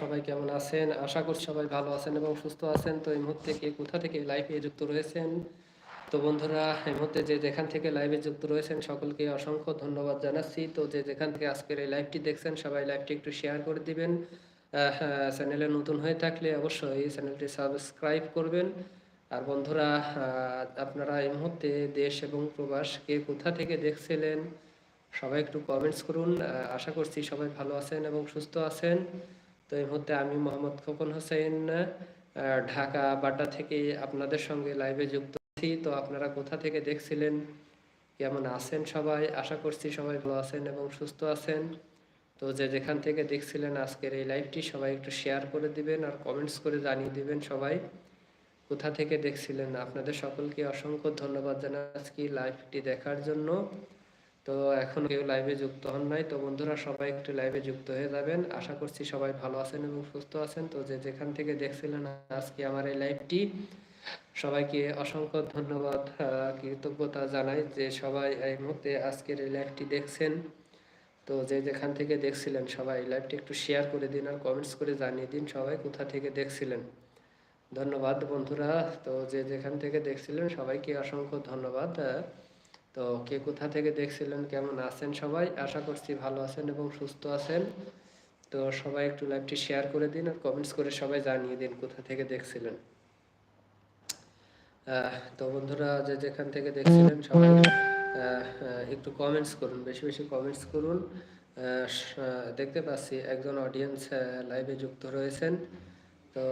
সবাই কেমন আছেন? আশা করছি সবাই ভালো আছেন এবং সুস্থ আছেন। তো এই মুহূর্তে কে কোথা থেকে লাইভে যুক্ত রয়েছেন? তো বন্ধুরা, এই মুহূর্তে যে যেখান থেকে লাইভে যুক্ত রয়েছেন, সকলকে অসংখ্য ধন্যবাদ জানাচ্ছি। তো যে যেখান থেকে আজকের এই লাইভটি দেখছেন, সবাই লাইভটি একটু শেয়ার করে দিবেন। চ্যানেলে নতুন হয়ে থাকলে অবশ্যই চ্যানেলটি সাবস্ক্রাইব করবেন। আর বন্ধুরা আপনারা এই মুহূর্তে দেশ এবং প্রবাস কে কোথা থেকে দেখছিলেন, সবাই একটু কমেন্টস করুন। আশা করছি সবাই ভালো আছেন এবং সুস্থ আছেন। তো এই মুহূর্তে আমি মোহাম্মদ খোকন হোসেন ঢাকা বাড্ডা থেকে আপনাদের সঙ্গে লাইভে যুক্ত আছি। তো আপনারা কোথা থেকে দেখছিলেন? কেমন আছেন সবাই? আশা করছি সবাই ভালো আছেন এবং সুস্থ আছেন। তো যে যেখান থেকে দেখছিলেন আজকের এই লাইভটি সবাই একটু শেয়ার করে দিবেন আর কমেন্টস করে জানিয়ে দিবেন সবাই। কোথা থেকে দেখছিলেন? আপনাদের সকলকে অসংখ্য ধন্যবাদ জানাচ্ছি লাইভটি দেখার জন্য। তো এখন কেউ লাইভে যুক্ত হন নাই। তো বন্ধুরা, সবাই একটু লাইভে যুক্ত হয়ে যাবেন। আশা করছি সবাই ভালো আছেন এবং সুস্থ আছেন। তো যে যেখান থেকে দেখছিলেন আজকে আমার এই লাইভটি সবাইকে অসংখ্য ধন্যবাদ কৃতজ্ঞতা জানাই যে সবাই এই মুহূর্তে আজকের এই লাইভটি দেখছেন। তো যে যেখান থেকে দেখছিলেন সবাই লাইভটি একটু শেয়ার করে দিন আর কমেন্টস করে জানিয়ে দিন সবাই কোথা থেকে দেখছিলেন। ধন্যবাদ বন্ধুরা। তো যে যেখান থেকে দেখছিলেন সবাইকে অসংখ্য ধন্যবাদ। তো কে কোথা থেকে দেখছিলেন, কেমন আছেন সবাই? আশা করছি ভালো আছেন এবং সুস্থ আছেন। তো সবাই একটু লাইভটি শেয়ার করে দিন আর কমেন্টস করে সবাই জানিয়ে দিন কোথা থেকে দেখছিলেন। তো বন্ধুরা, যে যেখান থেকে দেখছিলেন সবাই একটু কমেন্টস করুন, বেশি বেশি কমেন্টস করুন। দেখতে পাচ্ছি একজন অডিয়েন্স লাইভে যুক্ত রয়েছেন। তো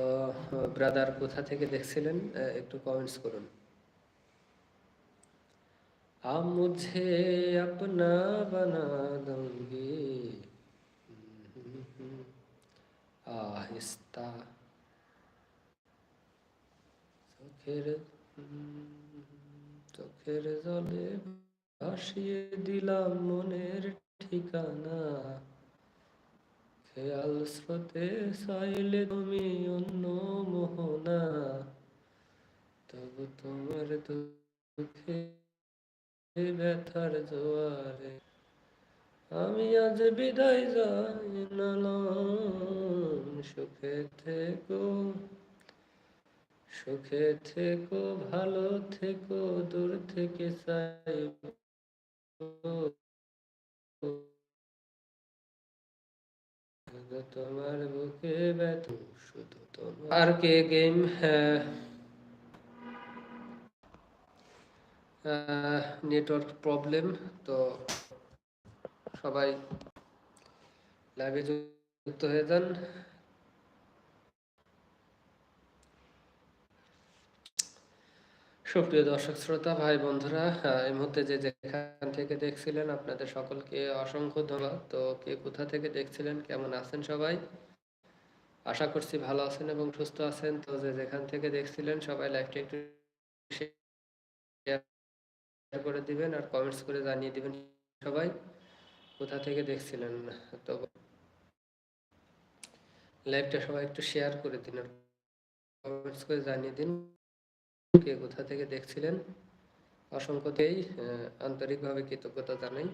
ব্রাদার কোথা থেকে দেখছিলেন একটু কমেন্টস করুন। आप मुझे अपना बना दूंगी आहिस्ता চোখের চোখের জলে ভাসিয়ে দিলাম মনের ঠিকানা খেয়াল স্রোতে চাইলে তুমি অন্য মোহনা তবু তোমার দুঃখে ব্যথার জোয়ারে। আমি আজ বিদায় জানালাম সুখে থেকো সুখে থেকো, ভালো থেকো, দূর থেকে চাইব। তোমার বুকে ব্যথ, শুধু তোমার। কে গেম হ্যাঁ। নেটওয়ার্ক প্রবলেম তো সবাই লাইভে যুক্ত হয়ে যান। সুপ্রিয় দর্শক শ্রোতা, ভাই বন্ধুরা এই মুহূর্তে যে যেখান থেকে দেখছিলেন, আপনাদের সকলকে অসংখ্য ধন্যবাদ। তো কে কোথা থেকে দেখছিলেন, কেমন আছেন সবাই? আশা করছি ভালো আছেন এবং সুস্থ আছেন। তো যে যেখান থেকে দেখছিলেন, সবাই লাইভটি একটু করে দিবেন আর কমেন্টস করে জানিয়ে দিবেন সবাই। কোথা থেকে দেখছিলেন? তো লাইভটা সবাই একটু শেয়ার করে দিন আর কমেন্টস করে জানিয়ে দিন কে কোথা থেকে দেখছিলেন। অসংখ্যতেই আন্তরিকভাবে কৃতজ্ঞতা জানাই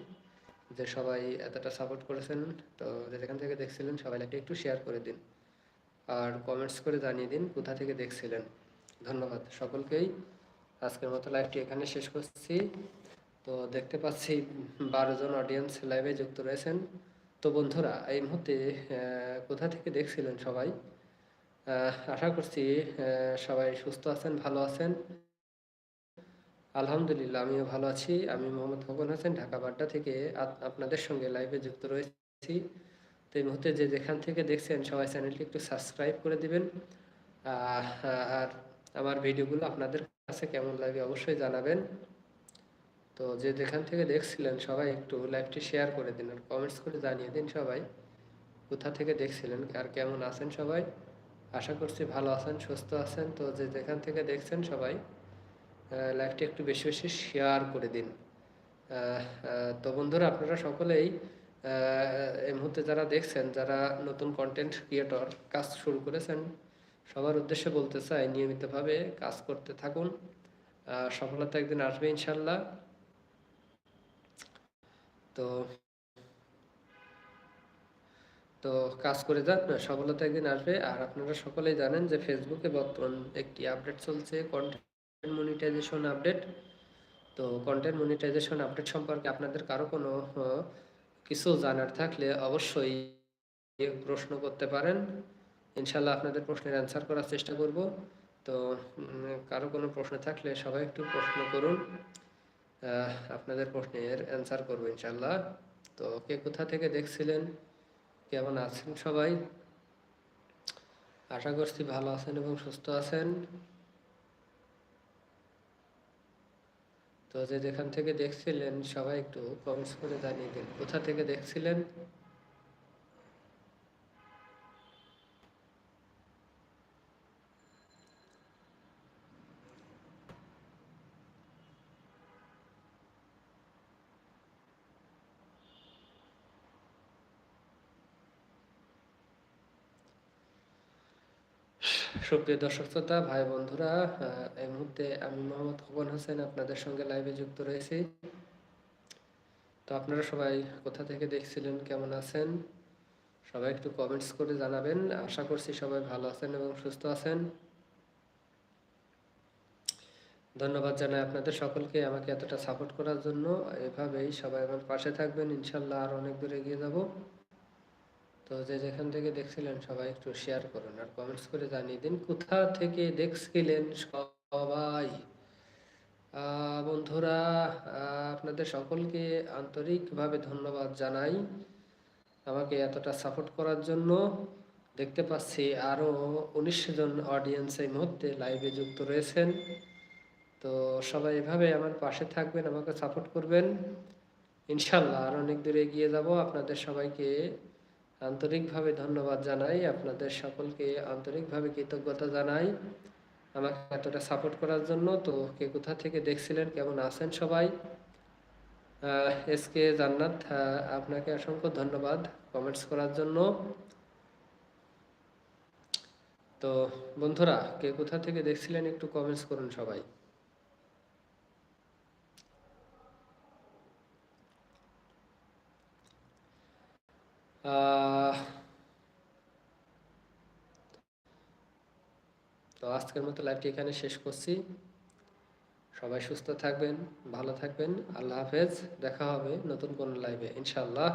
যে সবাই এতটা সাপোর্ট করেছেন। তো যেখান থেকে দেখছিলেন সবাই লাইভটা একটু শেয়ার করে দিন আর কমেন্টস করে জানিয়ে দিন কোথা থেকে দেখছিলেন। ধন্যবাদ সকলকেই। আজকের মতো লাইভটি এখানে শেষ করছি। তো দেখতে পাচ্ছি বারো জন অডিয়েন্স লাইভে যুক্ত রয়েছেন। তো বন্ধুরা, এই মুহূর্তে কোথা থেকে দেখছিলেন সবাই? আশা করছি সবাই সুস্থ আছেন, ভালো আছেন। আলহামদুলিল্লাহ, আমিও ভালো আছি। আমি মোহাম্মদ খোকন হোসেন, ঢাকা বাড্ডা থেকে আপনাদের সঙ্গে লাইভে যুক্ত রয়েছি। তো এই মুহূর্তে যে যেখান থেকে দেখছেন সবাই চ্যানেলটি একটু সাবস্ক্রাইব করে দিবেন। আর আমার ভিডিওগুলো আপনাদের কাছে কেমন লাগে অবশ্যই জানাবেন। তো যে যেখান থেকে দেখছিলেন সবাই একটু লাইভটি শেয়ার করে দিন আর কমেন্টস করে জানিয়ে দিন সবাই, কোথা থেকে দেখছিলেন, আর কেমন আছেন সবাই? আশা করছি ভালো আছেন, সুস্থ আছেন, তো যে যেখান থেকে দেখছেন সবাই লাইভটি একটু বেশি বেশি শেয়ার করে দিন। তো বন্ধুরা, আপনারা সকলেই এই মুহূর্তে যারা দেখছেন, যারা নতুন কন্টেন্ট ক্রিয়েটর কাজ শুরু করেছেন সবার উদ্দেশ্যে বলতে চাই, নিয়মিতভাবে কাজ করতে থাকুন। সফলতা একদিন আসবে ইনশাল্লাহ। তো তো কাজ করে যান সফলতা একদিন আসবে। আর আপনারা সকলেই জানেন যে ফেসবুকে বর্তমান একটি আপডেট চলছে কন্টেন্ট মনিটাইজেশন আপডেট তো কন্টেন্ট মনিটাইজেশন আপডেট সম্পর্কে আপনাদের কারও কোনো কিছু জানার থাকলে অবশ্যই প্রশ্ন করতে পারেন। ইনশাল্লাহ আপনাদের প্রশ্নের অ্যান্সার করার চেষ্টা করব। তো কারও কোনো প্রশ্ন থাকলে সবাই একটু প্রশ্ন করুন। আপনাদের প্রশ্নের অ্যান্সার করব ইনশাল্লাহ তো, কে কোথা থেকে দেখছিলেন? কেমন আছেন সবাই? আশা করছি ভালো আছেন এবং সুস্থ আছেন। তো, যে যেখান থেকে দেখছিলেন, সবাই একটু কমেন্টস করে জানিয়ে দিন। কোথা থেকে দেখছিলেন? সুপ্রিয় দর্শক শ্রোতা, ভাই বন্ধুরা এই মুহূর্তে আমি মোহাম্মদ খোকন হোসেন আপনাদের সঙ্গে লাইভে যুক্ত রয়েছি। তো আপনারা সবাই কোথা থেকে দেখছিলেন, কেমন আছেন? সবাই একটু কমেন্টস করে জানাবেন। আশা করছি সবাই ভালো আছেন এবং সুস্থ আছেন। ধন্যবাদ জানাই আপনাদের সকলকে আমাকে এতটা সাপোর্ট করার জন্য। এভাবেই সবাই আমার পাশে থাকবেন। ইনশাল্লাহ আর অনেক দূর এগিয়ে যাব। তো যে যেখান থেকে দেখছিলেন সবাই একটু শেয়ার করুন আর কমেন্টস করে জানিয়ে দিন। কোথা থেকে দেখছিলেন সবাই? বন্ধুরা আপনাদের সকলকে আন্তরিকভাবে ধন্যবাদ জানাই আমাকে এতটা সাপোর্ট করার জন্য। দেখতে পাচ্ছি আরও উনিশ জন অডিয়েন্স এই মুহূর্তে লাইভে যুক্ত রয়েছেন। তো সবাই এভাবে আমার পাশে থাকবেন, আমাকে সাপোর্ট করবেন। ইনশাল্লাহ আর অনেক দূর এগিয়ে যাব। আপনাদের সবাইকে আন্তরিকভাবে ধন্যবাদ জানাই আপনাদের সকলকে, আন্তরিকভাবে কৃতজ্ঞতা জানাই আমাকে এতটা সাপোর্ট করার জন্য। তো কে কোথা থেকে দেখছিলেন, কেমন আছেন সবাই? এস কে জান্নাত আপনাকে অসংখ্য ধন্যবাদ কমেন্টস করার জন্য। তো বন্ধুরা, কে কোথা থেকে দেখছিলেন একটু কমেন্টস করুন সবাই। তো আজকের মতো লাইভটি এখানে শেষ করছি। সবাই সুস্থ থাকবেন, ভালো থাকবেন। আল্লাহ হাফেজ, দেখা হবে নতুন কোন লাইভে ইনশাআল্লাহ।